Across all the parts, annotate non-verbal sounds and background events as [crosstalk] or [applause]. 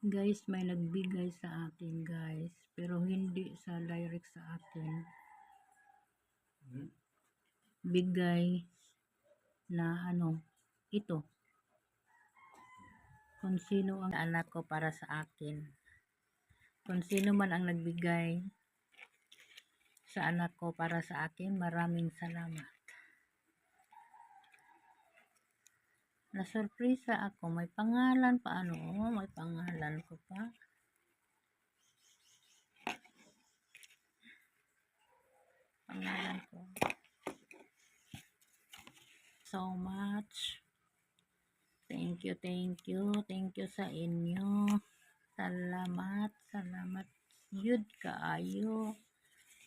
Guys, may nagbigay sa akin, guys. Pero hindi sa direct sa akin. Bigay na ano, ito. Kung sino ang anak ko para sa akin. Kung sino man ang nagbigay sa anak ko para sa akin, maraming salamat. Nasurpresa ako. May pangalan pa ano. May pangalan ko pa. Pangalan ko. So much. Thank you, thank you. Thank you sa inyo. Salamat, salamat. Yud kaayo.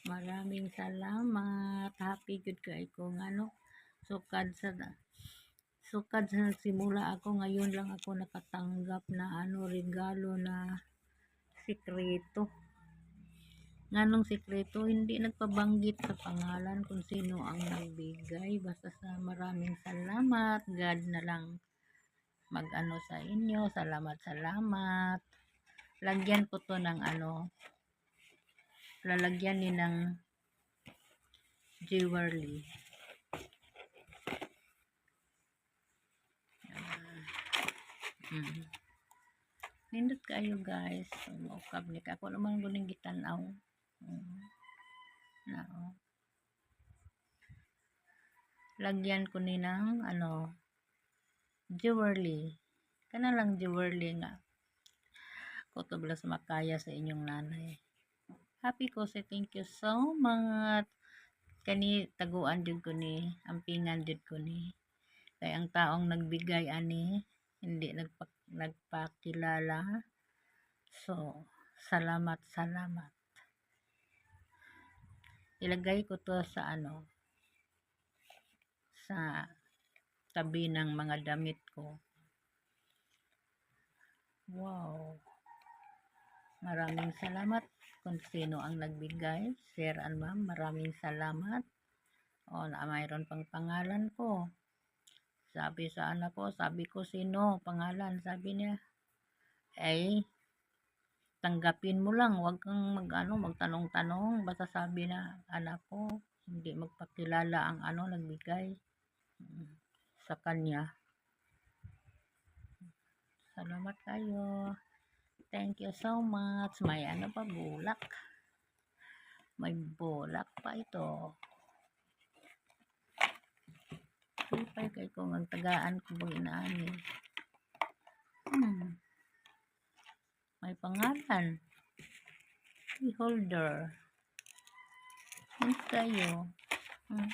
Maraming salamat. Happy good kay ko ano. Sukad sa sukad sa nagsimula ako. Ngayon lang ako nakatanggap na ano regalo na sikreto. Nganong sikreto hindi nagpabanggit sa pangalan kung sino ang nagbigay. Basta sa maraming salamat. God na lang magano sa inyo. Salamat salamat. Lagyan ko to ng ano lalagyan ni ng jewelry Mm. Nindot kayo guys. Maukab ni ka. Ako naman guning gitanaw. Mm. Na, oh. Lagyan ko ni ng ano jewelry. Kana lang jewelry nga. Kutublas makaya sa inyong nanay. Happy ko say thank you so much. Kani taguan jud ko ni ampingan jud ko ni. Kay ang taong nagbigay ani hindi nagpa, nagpakilala. So, salamat, salamat. Ilagay ko to sa ano, sa tabi ng mga damit ko. Wow. Maraming salamat kung sino ang nagbigay. Sir and ma'am, maraming salamat. O, mayroon pang pangalan ko. Sabi sa anak ko, sabi ko sino, pangalan, sabi niya, ay, tanggapin mo lang, wag kang mag, ano, magtanong-tanong, basta sabi na anak ko, hindi magpakilala ang ano, nagbigay mm, sa kanya. Salamat kayo. Thank you so much. May ano pa, bulak. May bulak pa ito. Sipay kay ko ang tagaan ko bang inaani. Hmm. May pangalan. Key holder. Ano kayo? Hmm.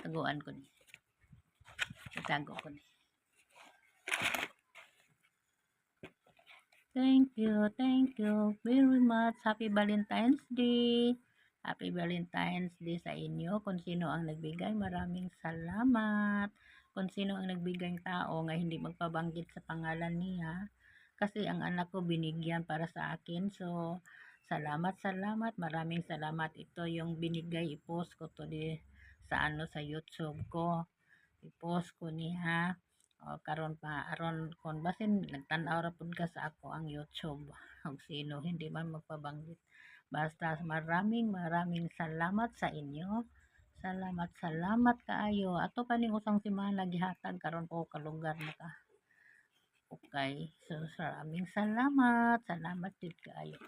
Taguan ko ni. Itago ko ni. Thank you, thank you very much. Happy Valentine's Day. Happy Valentine's Day sa inyo. Kung sino ang nagbigay, maraming salamat. Kung sino ang nagbigay tao nga hindi magpabanggit sa pangalan niya. Kasi ang anak ko binigyan para sa akin. So, salamat, salamat. Maraming salamat. Ito yung binigay. I-post ko to di sa ano sa YouTube ko. I-post ko niya o karon pa aron kon basin nagtan-aw ka sa ako ang YouTube [laughs] kung sino hindi man magpabanggit basta maraming maraming salamat sa inyo. Salamat salamat kaayo. Ato kaning usang semana gihatag karon po ka lugar na ka. Okay so maraming salamat. Salamat jud kaayo.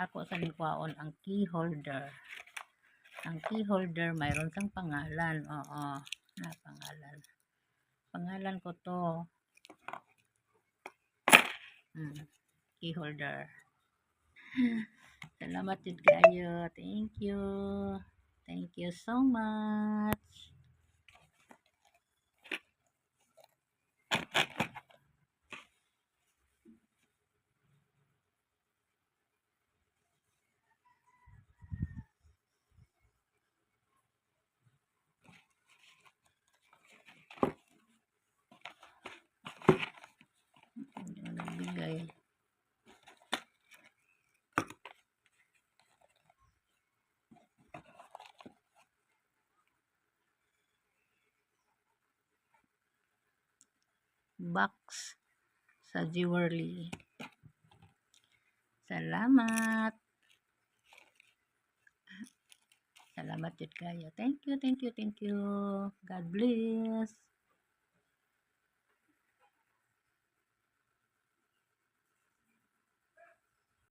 Ako sa nikwaon ang key holder. Ang key holder mayroon sang pangalan. Oo na pangalan. Pangalan ko to. Hmm, key holder [laughs] salamat din kayo thank you. Thank you so much box sa jewelry Salamat. Salamat jud kayo. Thank you, thank you, thank you. God bless.